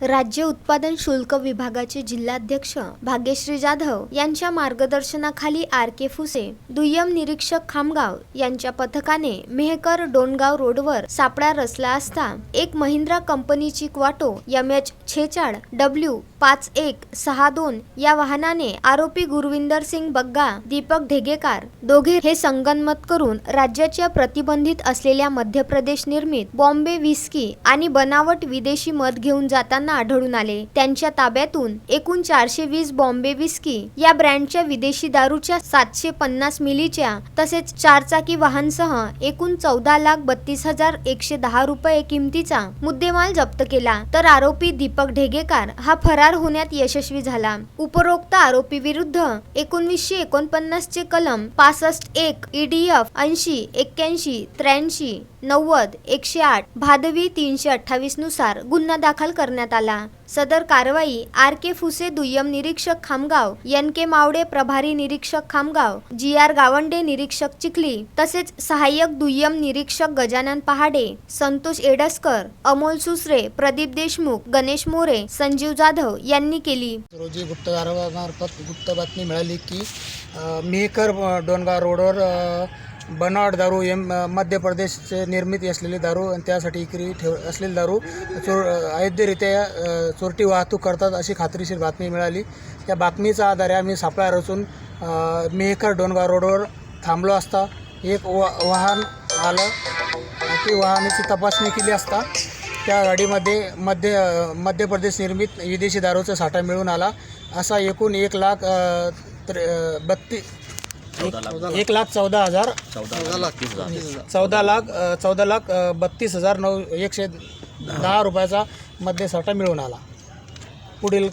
राज्य उत्पादन शुल्क विभागाचे जिल्हाध्यक्ष भाग्यश्री जाधव यांच्या मार्गदर्शनाखाली आर के फुसे दुय्यम निरीक्षक खामगाव यांच्या पथकाने मेहकर डोणगाव रोडवर सापळा रचला असता एक महिंद्रा कंपनीची क्वाटो एम एच छेचाळ डब्ल्यू पाच एक सहा दोन या वाहनाने आरोपी गुरविंदर सिंग बग्गा दीपक ढेगेकार दोघे हे संगनमत करून राज्याच्या प्रतिबंधित असलेल्या मध्य प्रदेश निर्मित बॉम्बे व्हिस्की आणि बनावट विदेशी मध घेऊन जाताना आढळून आले. त्यांच्या ताब्यातून एकूण चारशे वीस बॉम्बे विस्की या ब्रँडच्या विदेशी दारूच्या सातशे पन्नास मिलीच्या तसेच चारचाकी वाहनसह एकूण चौदा लाख बत्तीस हजार एकशे दहा रुपये किमतीचा मुद्देमाल जप्त केला. तर आरोपी दीपक ढेगेकार हा फरार होण्यात यशस्वी झाला. उपरोक्त आरोपी विरुद्ध एकोणवीसशे एकोणपन्नास चे कलम पासष्ट एक ईडीएफ ऐंशी एक्क्याऐंशी त्र्याऐंशी नव्वद एकशे आठ भादवी तीनशे अठ्ठावीसनुसार गुन्हा दाखल करण्यात आला. सदर कारवाई आर के फुसे दुय्यम निरीक्षक खामगाव एन के मावडे प्रभारी निरीक्षक खामगाव जी आर गावंडे निरीक्षक चिखली तसेच सहाय्यक दुय्यम निरीक्षक गजानन पहाडे संतोष एडसकर अमोल सुसरे प्रदीप देशमुख गणेश मोरे संजीव जाधव यांनी केली. रोजी गुप्त गुप्त बातमी मिळाली की मेहकर डोनगाव रोडवर बनावट दारू एम मध्य प्रदेशचे निर्मित असलेली दारू आणि त्यासाठी इकरी ठेव असलेली दारू चोर अयोध्यरित्या चोरटी वाहतूक करतात अशी खात्रीशीर बातमी मिळाली. त्या बातमीचा आधारे आम्ही सापळा रचून मेहकर डोनगाव रोडवर थांबलो असता. एक वा वाहन आलं. ती वाहनाची तपासणी केली असता. त्या गाडीमध्ये मध्य मध्य प्रदेश निर्मित विदेशी दारूचा साठा मिळून आला. असा एकूण एक लाख त्रे- अ, एक- एक लाख चौदा हजार. चौदा लाख चौदा लाख बत्तीस हजार नऊ एकशे दहा रुपयाचा मध्य साठा मिळून आला. पुढील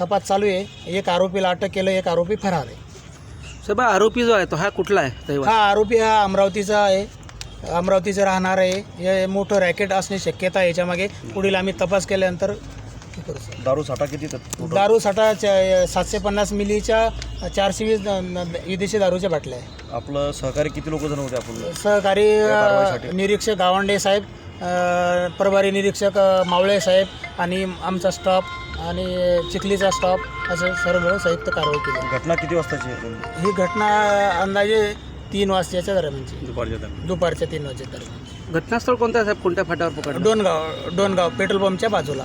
तपास चालू आहे. एक आरोपीला अटक केलं एक आरोपी फरार आहे. साहेब हा आरोपी जो आहे तो हा कुठला आहे हा आरोपी हा अमरावतीचा आहे. अमरावतीचा राहणार आहे. हे मोठं रॅकेट असणे शक्यता आहे याच्यामागे. पुढील आम्ही तपास केल्यानंतर हे करू सर. दारू साठा किती तर दारू साठा सातशे पन्नास मिलीच्या चारशे वीस विदेशी दारूच्या बाटल्या आहे. आपलं सहकारी किती लोक जण होते आपण सहकारी. निरीक्षक गावंडे साहेब प्रभारी निरीक्षक मावळे साहेब आणि आमचा स्टाफ आणि चिखलीचा स्टाफ असं सर्व मिळून संयुक्त कारवाई केली. घटना किती वाजताची ही घटना अंदाजे तीन वाजताच्या दरम्यानची दुपारच्या दरम्यान. दुपारच्या तीन वाजच्या दरम्यान घटनास्थळ कोणतं साहेब? कोणत्या फाट्यावर पकडलं? डोनगाव डोनगाव पेट्रोल पंपच्या बाजूला.